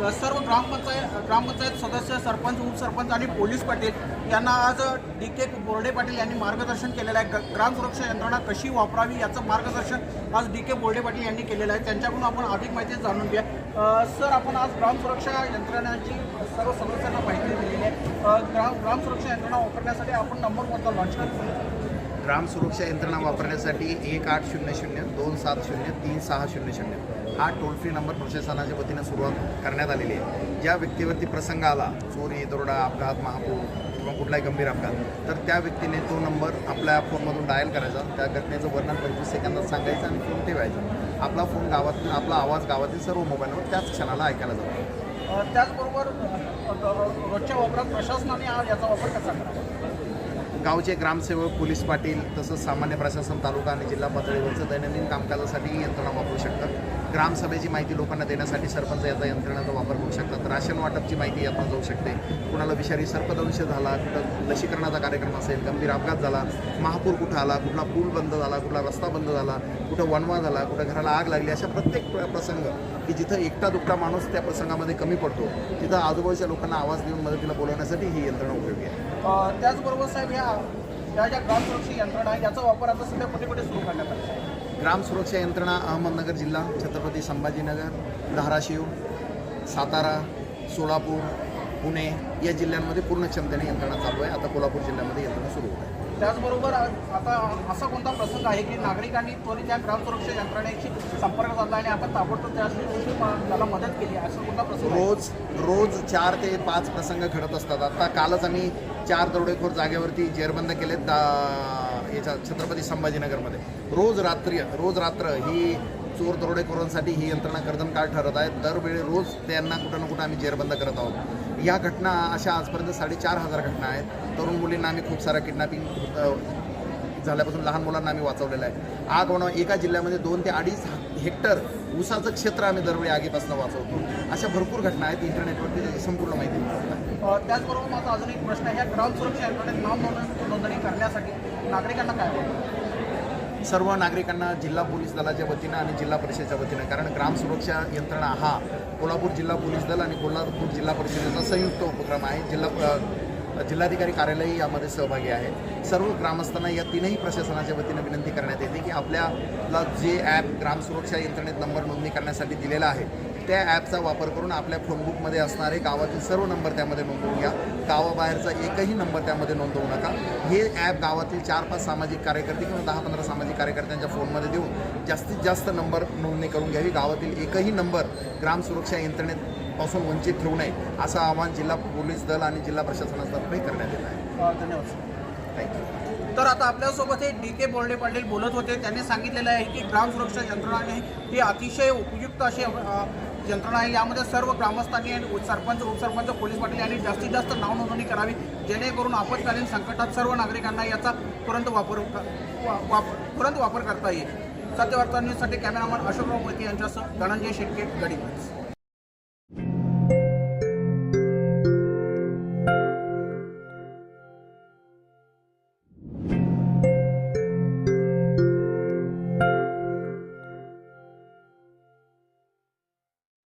सर्व ग्रामपंचायत ग्रामपंचायत सदस्य सरपंच उपसरपंच आणि पोलीस पाटील यांना आज डी के बोर्डे पाटील यांनी मार्गदर्शन केलेलं आहे. ग्राम सुरक्षा यंत्रणा कशी वापरावी याचं मार्गदर्शन आज डी के बोर्डे पाटील यांनी केलेलं आहे. त्यांच्याकडून आपण अधिक माहिती जाणून घ्या सर आपण आज ग्राम सुरक्षा यंत्रणाची सर्व सदस्यांना माहिती दिलेली आहे. ग्राम ग्राम सुरक्षा यंत्रणा वापरण्यासाठी आपण नंबर कोणता लॉन्च करतो ग्राम सुरक्षा यंत्रणा वापरण्यासाठी एक आठ शून्य शून्य दोन सात शून्य तीन सहा शून्य शून्य हा टोल फ्री नंबर प्रशासनाच्या वतीनं सुरुवात करण्यात आलेली आहे. ज्या व्यक्तीवरती प्रसंग आला चोरी दरोडा अपघात महापूर किंवा कुठलाही गंभीर अपघात तर त्या व्यक्तीने तो नंबर आपल्या फोनमधून डायल करायचा. त्या घटनेचं वर्णन पंचवीस सेकंदात सांगायचं आणि फोन ठेवायचा. आपला फोन गावातून आपला आवाज गावातील सर्व मोबाईलवर त्याच क्षणाला ऐकायला जातो. त्याचबरोबर रोजच्या वापरात प्रशासनाने याचा वापर कसा करावा? गावचे ग्रामसेवक पोलीस पाटील तसंच सामान्य प्रशासन तालुका आणि जिल्हा पातळीवरचं दैनंदिन कामकाजासाठी यंत्रणा वापरू शकतात. ग्रामसभेची माहिती लोकांना देण्यासाठी सरपंच याचा यंत्रणेचा वापर करू शकतात. राशन वाटपची माहिती यातून जाऊ शकते कुणाला विषारी सर्पदंश झाला कुठं लसीकरणाचा कार्यक्रम असेल गंभीर अपघात झाला महापूर कुठं आला कुठला पूल बंद झाला कुठला रस्ता बंद झाला कुठं वनवा झाला कुठं घराला आग लागली अशा प्रत्येक प्र- प्रसंग की जिथं एकटा दुकटा माणूस त्या प्रसंगामध्ये कमी पडतो तिथं आजूबाजूच्या लोकांना आवाज देऊन मदतीला बोलवण्यासाठी ही यंत्रणा उपयोगी आहे त्याचबरोबर साहेब ह्या या ज्या ग्राम सुरक्षा यंत्रणा आहे याचा वापर आता सध्या कुठे कुठे सुरू करण्यात आला आहे? ग्राम सुरक्षा यंत्रणा अहमदनगर जिल्हा छत्रपती संभाजीनगर धाराशिव सातारा सोलापूर पुणे या जिल्ह्यांमध्ये पूर्ण क्षमतेने यंत्रणा चालू आहे. आता कोल्हापूर जिल्ह्यामध्ये यंत्रणा सुरू होत आहे. त्याचबरोबर आता असा कोणता प्रसंग आहे की नागरिकांनी त्वरित त्या ग्राम सुरक्षा यंत्रणेशी संपर्क साधला आणि आपण ताबडतोब त्याला मदत केली असा कोणता प्रसंग? रोज रोज चार ते पाच प्रसंग घडत असतात. आता कालच आम्ही चार दरोडेखोर जागेवरती जेरबंद केलेत याच्या छत्रपती संभाजीनगरमध्ये. रोज रात्री रोज रात्र ही चोर दरोडेखोरांसाठी ही यंत्रणा कर्दनकाळ ठरत आहे. दरवेळी रोज त्यांना कुठं ना कुठं आम्ही जेरबंद करत आहोत. या घटना अशा आजपर्यंत साडेचार हजार घटना आहेत. तरुण मुलींना आम्ही खूप साऱ्या किडनॅपिंग झाल्यापासून लहान मुलांना आम्ही वाचवलेलं आहे. आग होणं एका जिल्ह्यामध्ये दोन ते अडीच हेक्टर ऊसाचं क्षेत्र आम्ही दरवेळी आगीपासून वाचवतो. अशा भरपूर घटना आहेत. इंटरनेटवरती त्याची संपूर्ण माहिती त्याचबरोबर माझा अजून एक प्रश्न आहे. ह्या ग्राम सुरक्षा यंत्रणेत नाव नोंदणी करण्यासाठी नागरिकांना काय सर्व नागरिकांना जिल्हा पोलीस दलाच्या वतीनं आणि जिल्हा परिषदेच्या वतीनं कारण ग्राम सुरक्षा यंत्रणा हा कोल्हापूर जिल्हा पोलीस दल आणि कोल्हापूर जिल्हा परिषदेचा संयुक्त उपक्रम आहे. जिल्हा जिल्हाधिकारी कार्यालयही यामध्ये सहभागी आहे. सर्व ग्रामस्थांना या तीनही प्रशासनाच्या वतीनं विनंती करण्यात येते की आपल्याला जे ॲप ग्राम सुरक्षा यंत्रणेत नंबर नोंदणी करण्यासाठी दिलेला आहे त्या ॲपचा वापर करून आपल्या फोनबुकमध्ये असणारे गावातील सर्व नंबर त्यामध्ये नोंदवून घ्या. गावाबाहेरचा एकही नंबर त्यामध्ये नोंदवू नका. हे ॲप गावातील चार पाच सामाजिक कार्यकर्ते किंवा दहा पंधरा सामाजिक कार्यकर्त्यांच्या फोनमध्ये देऊन जास्तीत जास्त नंबर नोंदणी करून घ्यावी गावातील एकही नंबर ग्राम सुरक्षा यंत्रणेत पासून वंचित ठेवू नये असं आवाहन जिल्हा पोलीस दल आणि जिल्हा प्रशासनातर्फे करण्यात येत आहे. धन्यवाद सर. थँक्यू तर आता आपल्यासोबत हे डी के बोर्डे पाटील बोलत होते. त्यांनी सांगितलेलं आहे की ग्राम सुरक्षा यंत्रणा आहे ही अतिशय उपयुक्त अशी यंत्रणा आहे. यामध्ये सर्व ग्रामस्थांनी आणि सरपंच उपसरपंच पोलीस पाटील यांनी जास्तीत जास्त नाव नोंदणी करावी जेणेकरून आपत्कालीन संकटात सर्व नागरिकांना याचा तुरंत वापर तुरंत वापर करता येईल. सत्यवार्ता न्यूजसाठी कॅमेरामॅन अशोकराव मोहिते यांच्यासह धनंजय शेटके गडीमध्ये